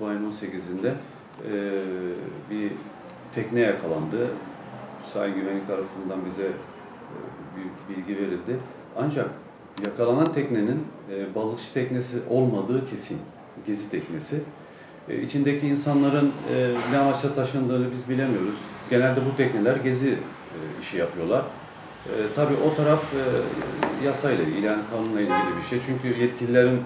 bu ayın 18'inde e, bir tekne yakalandı. Sahil güvenlik tarafından bize e, bir bilgi verildi. Ancak yakalanan teknenin e, balıkçı teknesi olmadığı kesin. Gezi teknesi. E, içindeki insanların e, ne amaçla taşındığını biz bilemiyoruz. Genelde bu tekneler gezi e, işi yapıyorlar. E, tabii o taraf e, yasayla yani kanunla ilgili bir şey. Çünkü yetkililerin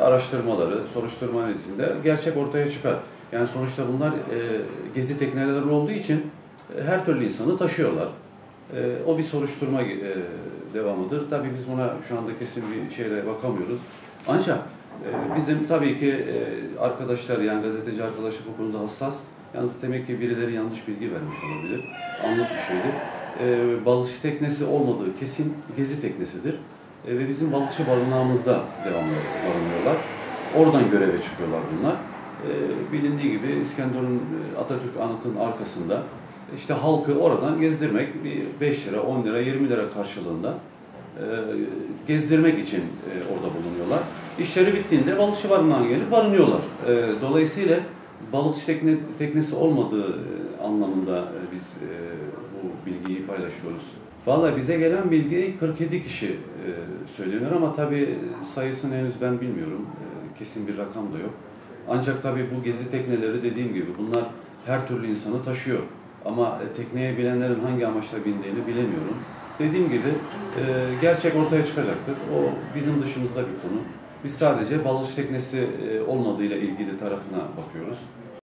araştırmaları, soruşturma neticesinde gerçek ortaya çıkar. Yani sonuçta bunlar e, gezi tekneleri olduğu için e, her türlü insanı taşıyorlar. E, o bir soruşturma e, devamıdır. Tabii biz buna şu anda kesin bir şeyle bakamıyoruz. Ancak e, bizim tabii ki e, arkadaşlar yani gazeteci arkadaşı bu konuda hassas. Yalnız demek ki birileri yanlış bilgi vermiş olabilir. Anlık bir şeydi. E, balıkçı teknesi olmadığı kesin gezi teknesidir. E, ve bizim balıkçı barınağımızda devamlı barınıyorlar. Oradan göreve çıkıyorlar bunlar. E, bilindiği gibi İskenderun e, Atatürk anıtının arkasında işte halkı oradan gezdirmek bir 5 lira, 10 lira, 20 lira karşılığında e, gezdirmek için e, orada bulunuyorlar. İşleri bittiğinde balıkçı barınağına gelip barınıyorlar. E, dolayısıyla balıkçı tekne, teknesi olmadığı e, anlamında e, biz e, bu bilgiyi paylaşıyoruz. Valla bize gelen bilgi 47 kişi söyleniyor ama tabii sayısını henüz ben bilmiyorum. Kesin bir rakam da yok. Ancak tabii bu gezi tekneleri dediğim gibi bunlar her türlü insanı taşıyor. Ama tekneye bilenlerin hangi amaçla bindiğini bilemiyorum. Dediğim gibi gerçek ortaya çıkacaktır. O bizim dışımızda bir konu. Biz sadece balıkçı teknesi e, olmadığıyla ilgili tarafına bakıyoruz.